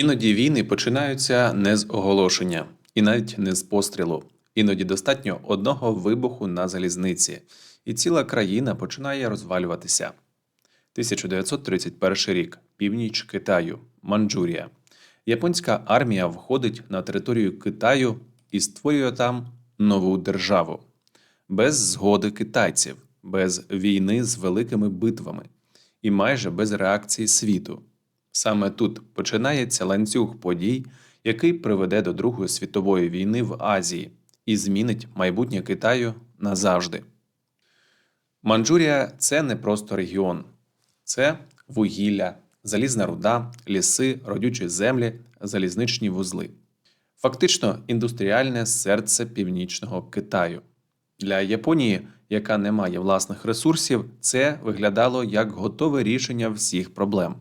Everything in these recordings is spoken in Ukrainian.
Іноді війни починаються не з оголошення і навіть не з пострілу. Іноді достатньо одного вибуху на залізниці, і ціла країна починає розвалюватися. 1931 рік. Північ Китаю, Манчжурія. Японська армія входить на територію Китаю і створює там нову державу. Без згоди китайців, без війни з великими битвами і майже без реакції світу. Саме тут починається ланцюг подій, який приведе до Другої світової війни в Азії і змінить майбутнє Китаю назавжди. Манчжурія це не просто регіон, це вугілля, залізна руда, ліси, родючі землі, залізничні вузли. Фактично індустріальне серце північного Китаю. Для Японії, яка не має власних ресурсів, це виглядало як готове рішення всіх проблем.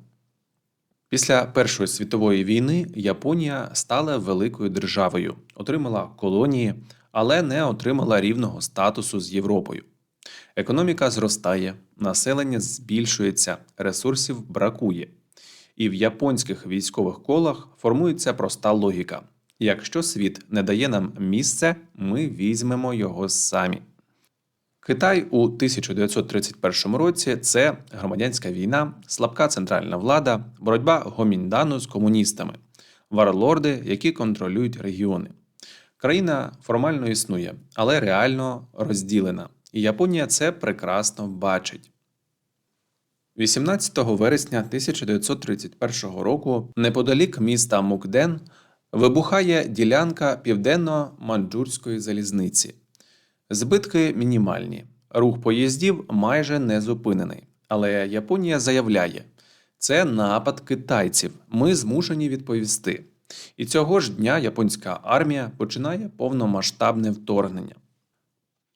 Після Першої світової війни Японія стала великою державою, отримала колонії, але не отримала рівного статусу з Європою. Економіка зростає, населення збільшується, ресурсів бракує. І в японських військових колах формується проста логіка: якщо світ не дає нам місце, ми візьмемо його самі. Китай у 1931 році це громадянська війна, слабка центральна влада, боротьба гоміндану з комуністами, варлорди, які контролюють регіони. Країна формально існує, але реально розділена, і Японія це прекрасно бачить. 18 вересня 1931 року неподалік міста Мукден вибухає ділянка південно-манджурської залізниці. Збитки мінімальні. Рух поїздів майже не зупинений. Але Японія заявляє, це напад китайців. Ми змушені відповісти. І цього ж дня японська армія починає повномасштабне вторгнення.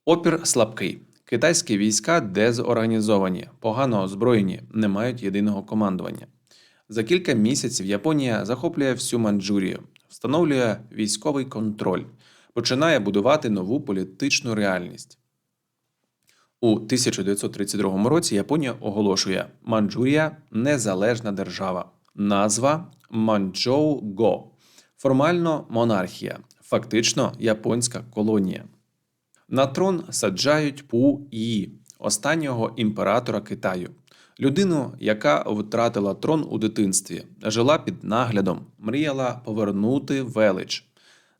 Опір слабкий. Китайські війська дезорганізовані, погано озброєні, не мають єдиного командування. За кілька місяців Японія захоплює всю Манчжурію, встановлює військовий контроль, починає будувати нову політичну реальність. У 1932 році Японія оголошує Манчжурія незалежна держава. Назва Манчжоу-го. Формально монархія, фактично японська колонія. На трон саджають Пу Ї, останнього імператора Китаю, людину, яка втратила трон у дитинстві, жила під наглядом, мріяла повернути велич.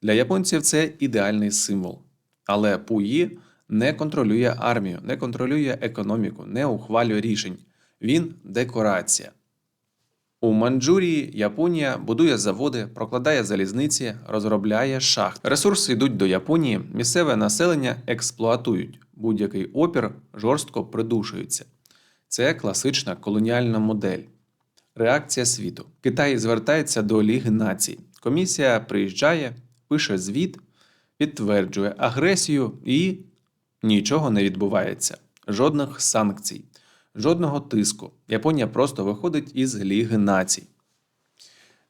Для японців це ідеальний символ. Але Пу Ї не контролює армію, не контролює економіку, не ухвалює рішень. Він декорація. У Манчжурії Японія будує заводи, прокладає залізниці, розробляє шахти. Ресурси йдуть до Японії, місцеве населення експлуатують. Будь-який опір жорстко придушується. Це класична колоніальна модель. Реакція світу. Китай звертається до Ліги націй. Комісія приїжджає, пише звіт, підтверджує агресію і нічого не відбувається. Жодних санкцій. Жодного тиску. Японія просто виходить із Ліги націй.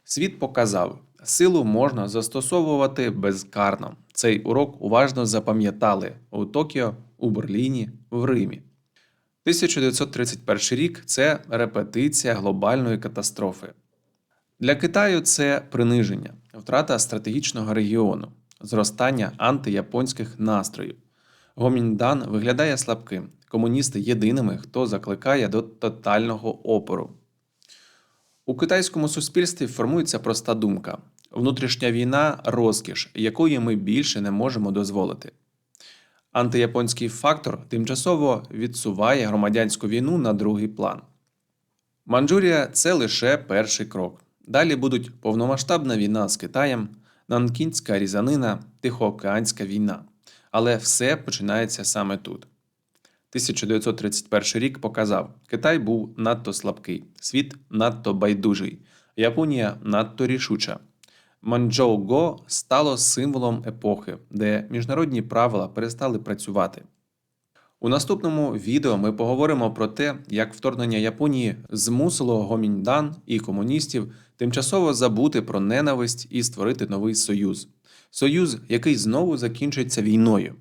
Світ показав, силу можна застосовувати безкарно. Цей урок уважно запам'ятали у Токіо, у Берліні, в Римі. 1931 рік це репетиція глобальної катастрофи. Для Китаю це приниження, втрата стратегічного регіону, зростання антияпонських настроїв. Гоміндан виглядає слабким, комуністи єдиними, хто закликає до тотального опору. У китайському суспільстві формується проста думка: внутрішня війна розкіш, якої ми більше не можемо дозволити. Антияпонський фактор тимчасово відсуває громадянську війну на другий план. Манчжурія це лише перший крок. Далі будуть повномасштабна війна з Китаєм, Нанкінська різанина, Тихоокеанська війна. Але все починається саме тут. 1931 рік показав, Китай був надто слабкий, світ надто байдужий, Японія надто рішуча. Манчжоу-го стало символом епохи, де міжнародні правила перестали працювати. У наступному відео ми поговоримо про те, як вторгнення Японії змусило гоміндан і комуністів тимчасово забути про ненависть і створити новий союз. Союз, який знову закінчиться війною.